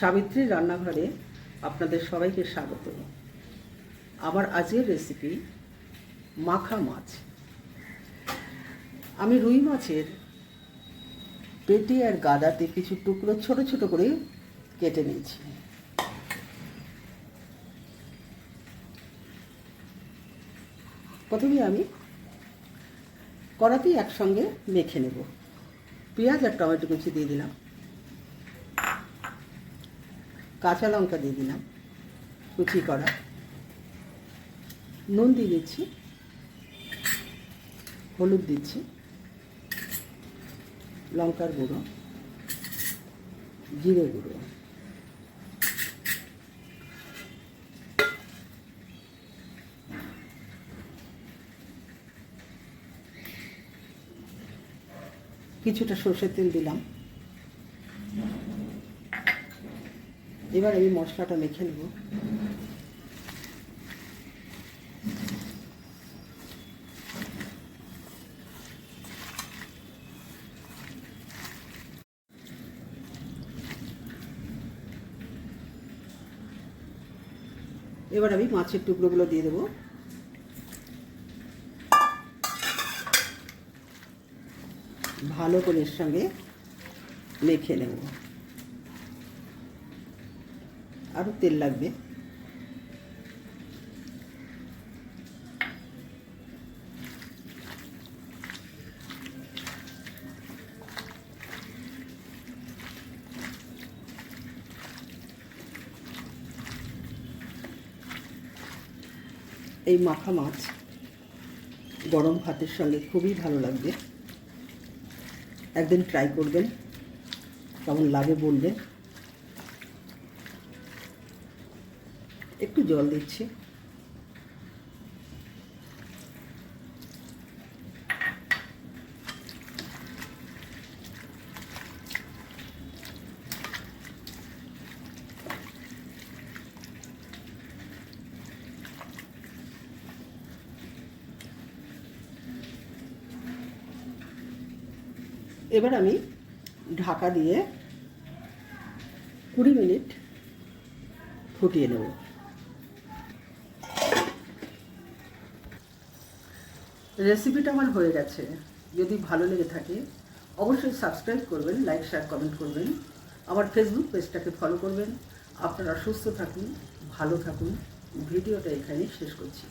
সাবিত্রী রান্নাঘরে আপনাদের সবাইকে স্বাগত। আমার আজকের রেসিপি মাখা মাছ। আমি রুই মাছের পেটি আর গাদাতে কিছু টুকরো ছোট ছোট করে কেটে নিয়েছি। প্রথমে আমি কড়াতেই একসঙ্গে মেখে নেব। পেঁয়াজ আর টমেটো কুচি দিয়ে দিলাম। কাঁচা লঙ্কা দিয়ে দিলাম, কুচি করা। নুন দিয়ে দিচ্ছি, হলুদ দিচ্ছি, লঙ্কার গুঁড়ো, জিরে গুঁড়ো। কিছুটা সর্ষের তেল দিলাম। এবার আমি মশলাটা মেখে নেব। এবার আমি মাছের টুকরোগুলো দিয়ে দেবো। ভালো করে এর সঙ্গে মেখে নেব। আরও তেল লাগবে। এই মাখা মাছ গরম ভাতের সঙ্গে খুবই ভালো লাগবে। একদিন ট্রাই করবেন, কেমন লাগে বলবেন। একটু জল দিচ্ছি। এবার আমি ঢাকা দিয়ে কুড়ি মিনিট ফুটিয়ে নেব। রেসিপিটা আমার হয়ে গেছে। যদি ভালো লেগে থাকে, অবশ্যই সাবস্ক্রাইব করবেন লাইক শেয়ার কমেন্ট করবেন। আমার ফেসবুক পেজটাকে ফলো করবেন। আপনারা সুস্থ থাকুন, ভালো থাকুন। ভিডিওটা এখানেই শেষ করছি।